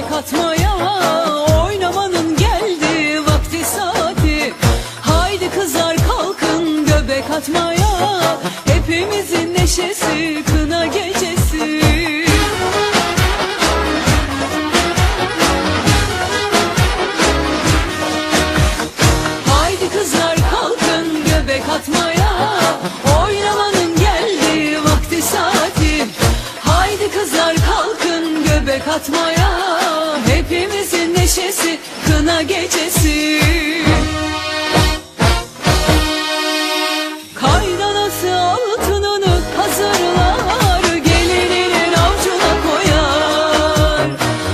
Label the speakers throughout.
Speaker 1: Yürek oynamanın geldi vakti saati. Haydi kızlar kalkın göbek atmaya Hepimizin neşesi kına gecesi. Kalkın göbek atmaya Hepimizin neşesi kına gecesi. Kaynanası altınını hazırlar Gelininin avcuna koyar.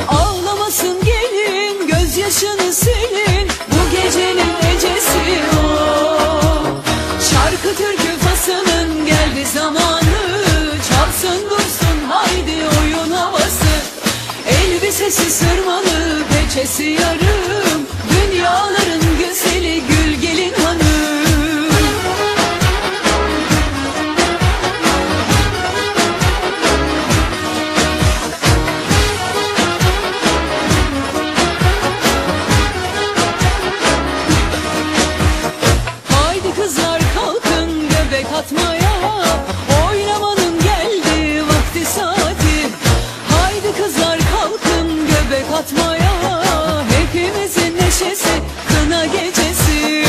Speaker 1: Ağlamasın gelin gözyaşını silin Elbisesi sırmalı peçesi yarım. Dünyaların güzeli gül gelin hanım. Haydi kızlar kalkın göbek atmaya. Oynamanın kalkın göbek atmaya Hepimizin neşesi kına gecesi.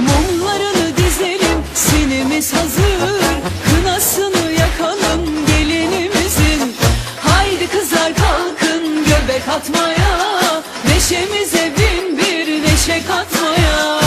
Speaker 1: Mumlarını dizelim sinimiz hazır. Kınasını yakalım gelinimizin. Haydi kızlar kalkın göbek atmaya Neşemize bin bir neşe katmaya